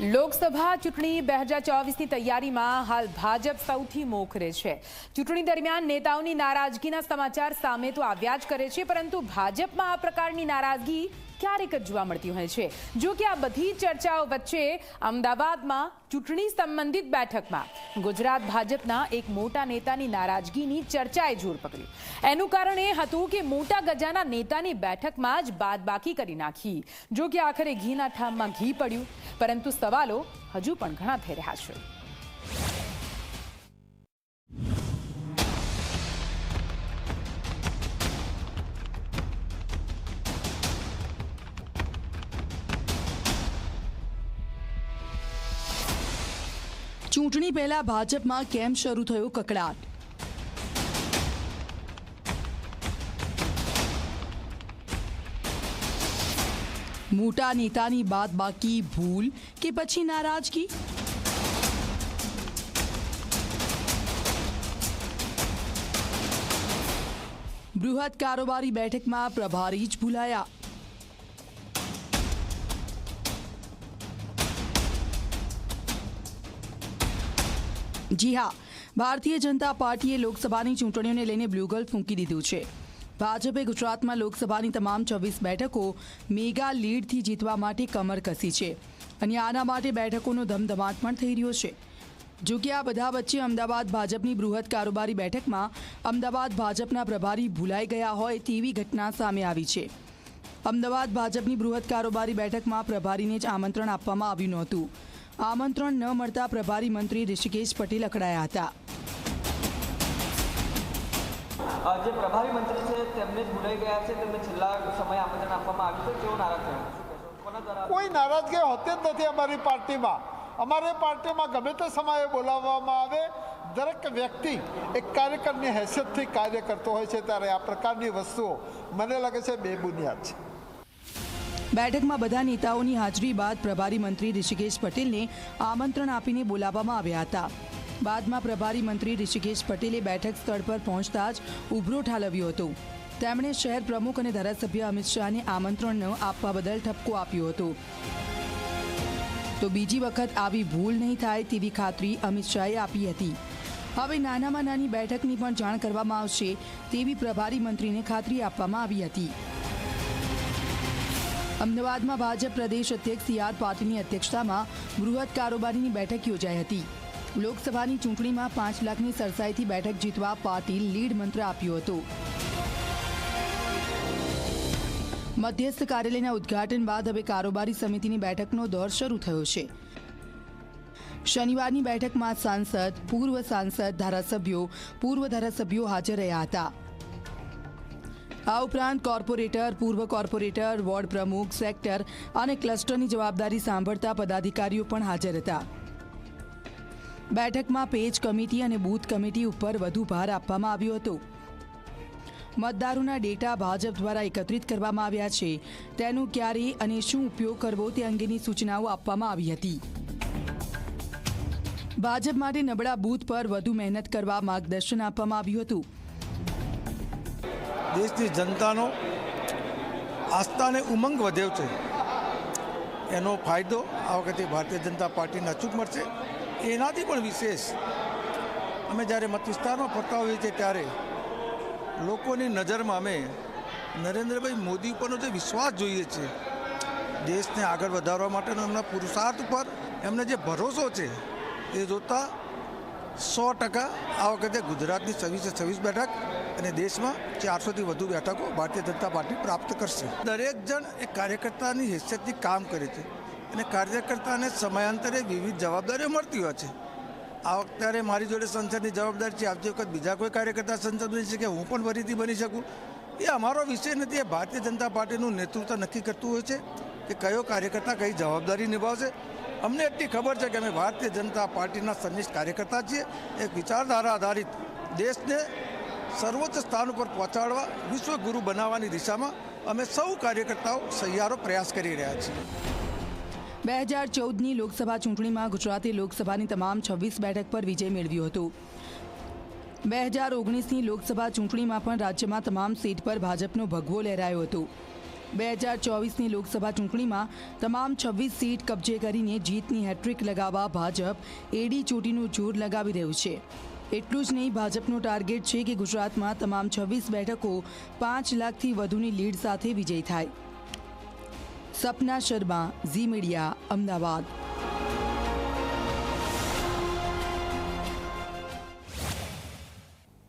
લોકસભા ચૂંટણી બે હજાર ચોવીસની તૈયારીમાં હાલ ભાજપ સૌથી મોખરે છે. ચૂંટણી દરમિયાન નેતાઓની નારાજગીના સમાચાર સામે તો આવ્યા જ કરે છે, પરંતુ ભાજપમાં આ પ્રકારની નારાજગી ક્યારેક જ જોવા મળતી હોય છે. જો કે આ બધી ચર્ચાઓ વચ્ચે અમદાવાદમાં ચૂંટણી સંબંધિત બેઠકમાં ગુજરાત ભાજપના એક મોટા નેતાની નારાજગીની ચર્ચાએ જોર પકડી. એનું કારણ એ હતું કે મોટા ગજાના નેતાની બેઠકમાં જ બાદબાકી કરી નાખી. જો કે આખરે ઘીના ઠામમાં ઘી પડ્યું. પરંતુ સવાલો હજુ પણ ઘણા થઈ રહ્યા છે. ચૂંટણી પહેલા ભાજપમાં કેમ શરૂ થયો કકડાટ? મોટા નેતાની બાદ બાકી ભૂલ કે પછી નારાજગી? બૃહદ કારોબારી બેઠકમાં પ્રભારી જ ભૂલાયા. જી હા, ભારતીય જનતા પાર્ટીએ લોકસભાની ચૂંટણીઓને લઈને બ્લુગલ ફૂંકી દીધું છે. ભાજપે ગુજરાતમાં લોકસભાની તમામ છવ્વીસ બેઠકો મેગા લીડથી જીતવા માટે કમર કસી છે. અને આના માટે બેઠકોનો ધમધમાટ પણ થઈ રહ્યો છે. જો કે આ બધા વચ્ચે અમદાવાદ ભાજપની બૃહદ કારોબારી બેઠકમાં અમદાવાદ ભાજપના પ્રભારી ભૂલાઈ ગયા હોય તેવી ઘટના સામે આવી છે. અમદાવાદ ભાજપની બૃહદ કારોબારી બેઠકમાં પ્રભારીને જ આમંત્રણ આપવામાં આવ્યું નહોતું. આમંત્રણ ન મળતા પ્રભારી મંત્રી ઋષિકેશ પટેલ અકળાયા હતા. જે પ્રભારી મંત્રી છે તેમને જ ભૂલાઈ ગયા છે. તેમને છેલ્લા સમય આમંત્રણ આપવામાં આવ્યું છે. તેઓ નારાજ થયા કોઈ નારાજગી હોતી જ નથી અમારી પાર્ટીમાં. અમારી પાર્ટીમાં ગમે તે સમયે બોલાવવામાં આવે. દરેક વ્યક્તિ એક કાર્યકરની હેસિયતથી કાર્ય કરતો હોય છે ત્યારે આ પ્રકારની વસ્તુઓ મને લાગે છે બે બુનિયાદ છે. બેઠકમાં બધા નેતાઓની હાજરી બાદ પ્રભારી મંત્રી ઋષિકેશ પટેલને આમંત્રણ આપીને બોલાવવામાં આવ્યા હતા. બાદમાં પ્રભારી મંત્રી ઋષિકેશ પટેલે બેઠક સ્થળ પર પહોંચતા જ ઉભરો ઠાલવ્યો હતો. તેમણે શહેર પ્રમુખ અને ધારાસભ્ય અમિત શાહને આમંત્રણ ન આપવા બદલ ઠપકો આપ્યો હતો. તો બીજી વખત આવી ભૂલ નહીં થાય તેવી ખાતરી અમિત શાહે આપી હતી. હવે નાનામાં નાની બેઠકની પણ જાણ કરવામાં આવશે તેવી પ્રભારી મંત્રીને ખાતરી આપવામાં આવી હતી. અમદાવાદમાં ભાજપ પ્રદેશ અધ્યક્ષ સી આર પાટીલની અધ્યક્ષતામાં બૃહદ કારોબારીની બેઠક યોજાઈ હતી. લોકસભાની ચૂંટણીમાં પાંચ લાખની સરસાઈથી બેઠક જીતવા પાટીલ લીડ મંત્ર આપ્યો હતો. મધ્યસ્થ કાર્યાલયના ઉદ્ઘાટન બાદ હવે કારોબારી સમિતિની બેઠકનો દોર શરૂ થયો છે. શનિવારની બેઠકમાં સાંસદ, પૂર્વ સાંસદ, ધારાસભ્યો, પૂર્વ ધારાસભ્યો હાજર રહ્યા હતા. આ ઉપરાંત કોર્પોરેટર, પૂર્વ કોર્પોરેટર, વોર્ડ પ્રમુખ, સેક્ટર અને ક્લસ્ટરની જવાબદારી સાંભળતા પદાધિકારીઓ પણ હાજર હતા. બેઠકમાં પેજ કમિટી અને બૂથ કમિટી ઉપર વધુ ભાર આપવામાં આવ્યો હતો. મતદારોના ડેટા ભાજપ દ્વારા એકત્રિત કરવામાં આવ્યા છે. તેનો ક્યારે અને શું ઉપયોગ કરવો તે અંગેની સૂચનાઓ આપવામાં આવી હતી. ભાજપ માટે નબળા બૂથ પર વધુ મહેનત કરવા માર્ગદર્શન આપવામાં આવ્યું હતું. દેશની જનતાનો આસ્થાને ઉમંગ વધ્યો છે. એનો ફાયદો આ વખતે ભારતીય જનતા પાર્ટીને અચૂક મળશે. એનાથી પણ વિશેષ અમે જ્યારે મત ફરતા હોઈએ છીએ ત્યારે લોકોની નજરમાં અમે નરેન્દ્રભાઈ મોદી ઉપરનો જે વિશ્વાસ જોઈએ છે, દેશને આગળ વધારવા માટેનો એમના પુરુષાર્થ ઉપર એમને જે ભરોસો છે, એ જોતાં સો ટકા આ વખતે ગુજરાતની છવ્વીસે છવ્વીસ બેઠક અને દેશમાં ચારસોથી વધુ બેઠકો ભારતીય જનતા પાર્ટી પ્રાપ્ત કરશે. દરેક જણ એ કાર્યકર્તાની હેસિયતથી કામ કરે છે. અને કાર્યકર્તાને સમયાંતરે વિવિધ જવાબદારીઓ મળતી હોય છે. આ વખતે મારી જોડે સંસદની જવાબદારી છે. આવતી વખત બીજા કોઈ કાર્યકર્તા સંસદ બની શકે, હું પણ ફરીથી બની શકું. એ અમારો વિષય નથી. એ ભારતીય જનતા પાર્ટીનું નેતૃત્વ નક્કી કરતું હોય છે કે કયો કાર્યકર્તા કઈ જવાબદારી નિભાવશે. અમને એટલી ખબર છે કે અમે ભારતીય જનતા પાર્ટીના સંનિષ્ઠ કાર્યકર્તા છીએ. એક વિચારધારા આધારિત દેશને સર્વોચ્ચ સ્થાન ઉપર પહોંચાડવા, વિશ્વગુરુ બનાવવાની દિશામાં અમે સૌ કાર્યકર્તાઓ સહિયારો પ્રયાસ કરી રહ્યા છીએ. બે હજાર ચૌદની લોકસભા ચૂંટણીમાં ગુજરાતે લોકસભાની તમામ છવ્વીસ બેઠક પર વિજય મેળવ્યો હતો. બે હજાર ઓગણીસની લોકસભા ચૂંટણીમાં પણ રાજ્યમાં તમામ સીટ પર ભાજપનો ભગવો લહેરાયો હતો. બે હજાર ચોવીસની લોકસભા ચૂંટણીમાં તમામ છવ્વીસ સીટ કબજે કરીને જીતની હેટ્રિક લગાવવા ભાજપ એડી ચોટીનું જોર લગાવી રહ્યું છે. એટલું જ નહીં, ભાજપનો ટાર્ગેટ છે કે ગુજરાતમાં તમામ છવ્વીસ બેઠકો પાંચ લાખથી વધુની લીડ સાથે વિજય થાય. Sapna Sharma Zee media Ahmedabad.